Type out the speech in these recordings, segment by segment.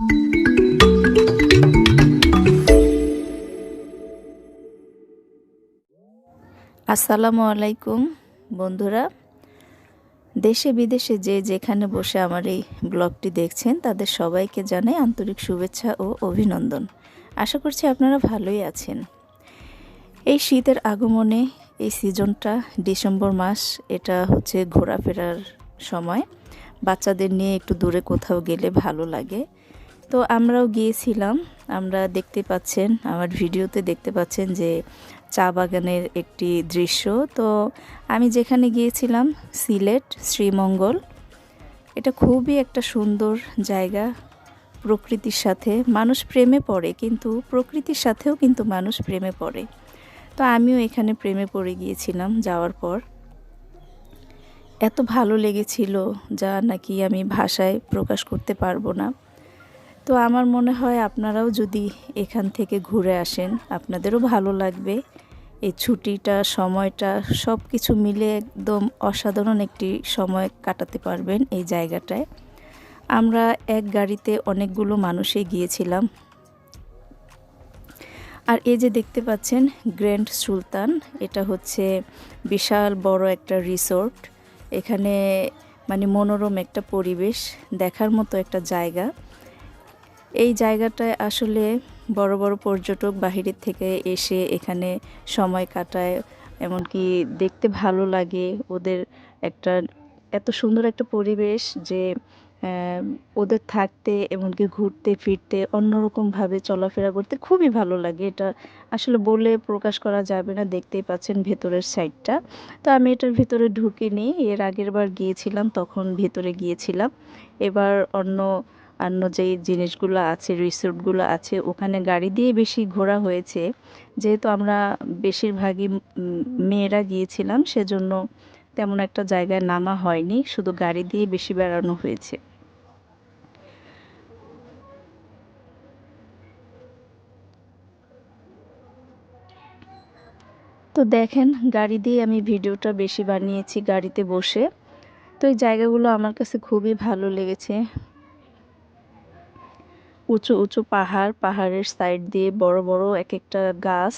আসসালামু আলাইকুম, বন্ধুরা। দেশে বিদেশে যে যেখানে বসে আমার এই ব্লগটি দেখছেন, তাদের সবাইকে জানাই আন্তরিক শুভেচ্ছা ও অভিনন্দন। আশা করছি আপনারা ভালোই আছেন। এই শীতের আগমনে এই সিজনটা ডিসেম্বর মাস, এটা হচ্ছে ঘোরাফেরার সময়। বাচ্চাদের নিয়ে একটু দূরে কোথাও গেলে ভালো লাগে। তো আমরাও গিয়েছিলাম। আমরা দেখতে পাচ্ছেন, আমার ভিডিওতে দেখতে পাচ্ছেন যে চা বাগানের একটি দৃশ্য। তো আমি যেখানে গিয়েছিলাম, সিলেট, শ্রীমঙ্গল, এটা খুবই একটা সুন্দর জায়গা প্রকৃতির সাথে। মানুষ প্রেমে পড়ে, কিন্তু প্রকৃতির সাথেও কিন্তু মানুষ প্রেমে পড়ে। তো আমিও এখানে প্রেমে পড়ে গিয়েছিলাম যাওয়ার পর। এত ভালো লেগেছিল যা নাকি আমি ভাষায় প্রকাশ করতে পারব না। তো আমার মনে হয় আপনারাও যদি এখান থেকে ঘুরে আসেন, আপনাদেরও ভালো লাগবে। এই ছুটিটা, সময়টা সব কিছু মিলে একদম অসাধারণ একটি সময় কাটাতে পারবেন এই জায়গাটায়। আমরা এক গাড়িতে অনেকগুলো মানুষে গিয়েছিলাম। আর এই যে দেখতে পাচ্ছেন, গ্র্যান্ড সুলতান, এটা হচ্ছে বিশাল বড় একটা রিসোর্ট। এখানে মানে মনোরম একটা পরিবেশ, দেখার মতো একটা জায়গা। এই জায়গাটায় আসলে বড় বড় পর্যটক বাহিরের থেকে এসে এখানে সময় কাটায়, এমনকি দেখতে ভালো লাগে। ওদের একটা, এত সুন্দর একটা পরিবেশ যে ওদের থাকতে, এমনকি ঘুরতে, ফিরতে, অন্যরকমভাবে চলাফেরা করতে খুবই ভালো লাগে। এটা আসলে বলে প্রকাশ করা যাবে না, দেখতেই পাচ্ছেন ভেতরের সাইডটা। তো আমি এটার ভিতরে ঢুকিনি, এর আগের বার গিয়েছিলাম, তখন ভেতরে গিয়েছিলাম। এবার অন্য অন্য যেই জিনিসগুলো আছে, রিসোর্টগুলো আছে, ওখানে গাড়ি দিয়ে বেশি ঘোরা হয়েছে। যেহেতু আমরা বেশিরভাগই মেয়েরা গিয়েছিলাম, সেজন্য তেমন একটা জায়গায় নামা হয়নি, শুধু গাড়ি দিয়ে বেশি বেড়ানো হয়েছে। তো দেখেন, গাড়ি দিয়ে আমি ভিডিওটা বেশি বানিয়েছি গাড়িতে বসে। তো এই জায়গাগুলো আমার কাছে খুবই ভালো লেগেছে। উঁচু উঁচু পাহাড়, পাহাড়ের সাইড দিয়ে বড় বড় এক একটা গাছ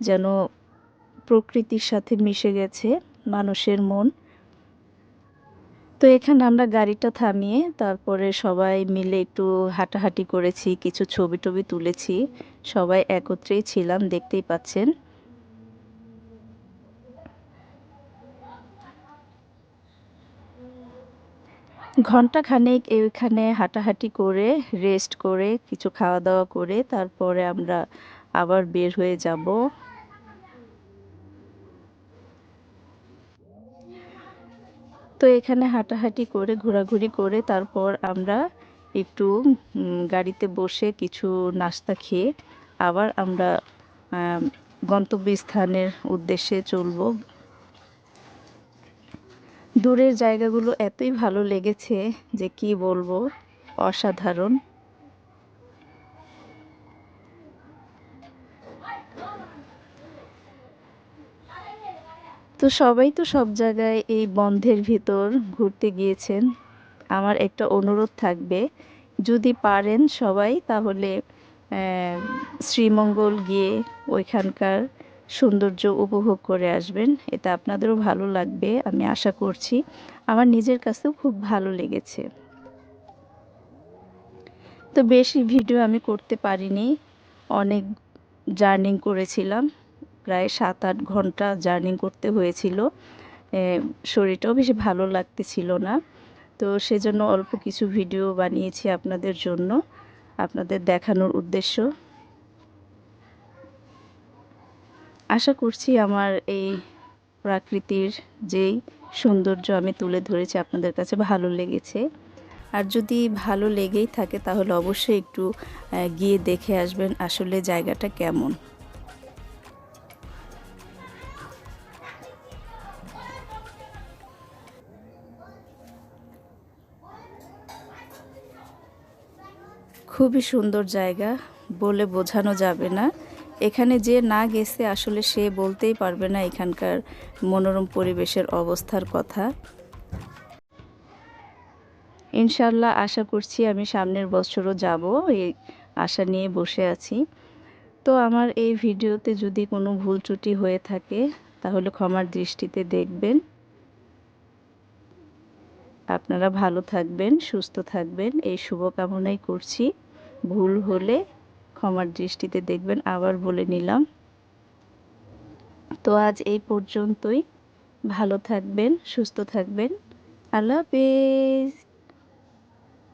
যেন প্রকৃতির সাথে মিশে গেছে, মানুষের মন। তো এখানে আমরা গাড়িটা থামিয়ে তারপরে সবাই মিলে একটু হাঁটাহাঁটি করেছি, কিছু ছবি টবি তুলেছি। সবাই একত্রেই ছিলাম, দেখতেই পাচ্ছেন। ঘণ্টা খানেক এখানে হাঁটাহাঁটি করে রেস্ট করে, কিছু খাওয়া দাওয়া করে, তারপরে আমরা আবার বের হয়ে যাব। তো এখানে হাঁটাহাঁটি করে, ঘোরাঘুরি করে, তারপর আমরা একটু গাড়িতে বসে কিছু নাস্তা খেয়ে আবার আমরা গন্তব্যস্থানের উদ্দেশ্যে চলবো। দূরের জায়গাগুলো এতই ভালো লেগেছে যে কি বলব, অসাধারণ। তো সবাই তো সব জায়গায় এই বন্ধের ভিতর ঘুরতে গিয়েছেন। আমার একটা অনুরোধ থাকবে, যদি পারেন সবাই তাহলে শ্রীমঙ্গল গিয়ে ওইখানকার সৌন্দর্য উপভোগ করে আসবেন। এটা আপনাদেরও ভালো লাগবে, আমি আশা করছি। আমার নিজের কাছেও খুব ভালো লেগেছে। তো বেশি ভিডিও আমি করতে পারিনি, অনেক জার্নিং করেছিলাম, প্রায় সাত আট ঘণ্টা জার্নিং করতে হয়েছিল। শরীরটাও বেশি ভালো লাগতেছিল না। তো সেজন্য অল্প কিছু ভিডিও বানিয়েছি আপনাদের জন্য, আপনাদের দেখানোর উদ্দেশ্য। আশা করছি আমার এই প্রাকৃতির যেই সৌন্দর্য আমি তুলে ধরেছি আপনাদের কাছে ভালো লেগেছে। আর যদি ভালো লেগেই থাকে তাহলে অবশ্যই একটু গিয়ে দেখে আসবেন আসলে জায়গাটা কেমন। খুবই সুন্দর জায়গা, বলে বোঝানো যাবে না। এখানে যে না গেছে আসলে সে বলতেই পারবে না এখানকার মনোরম পরিবেশের অবস্থার কথা। ইনশাল্লাহ আশা করছি আমি সামনের বছরও যাব, এই আশা নিয়ে বসে আছি। তো আমার এই ভিডিওতে যদি কোনো ভুল ত্রুটি হয়ে থাকে, তাহলে ক্ষমার দৃষ্টিতে দেখবেন। আপনারা ভালো থাকবেন, সুস্থ থাকবেন, এই শুভকামনাই করছি। ভুল হলে ক্ষমার দৃষ্টিতে দেখবেন, আবার বলে নিলাম। তো আজ এই পর্যন্তই। ভালো থাকবেন, সুস্থ থাকবেন। আল্লাহ হাফেজ।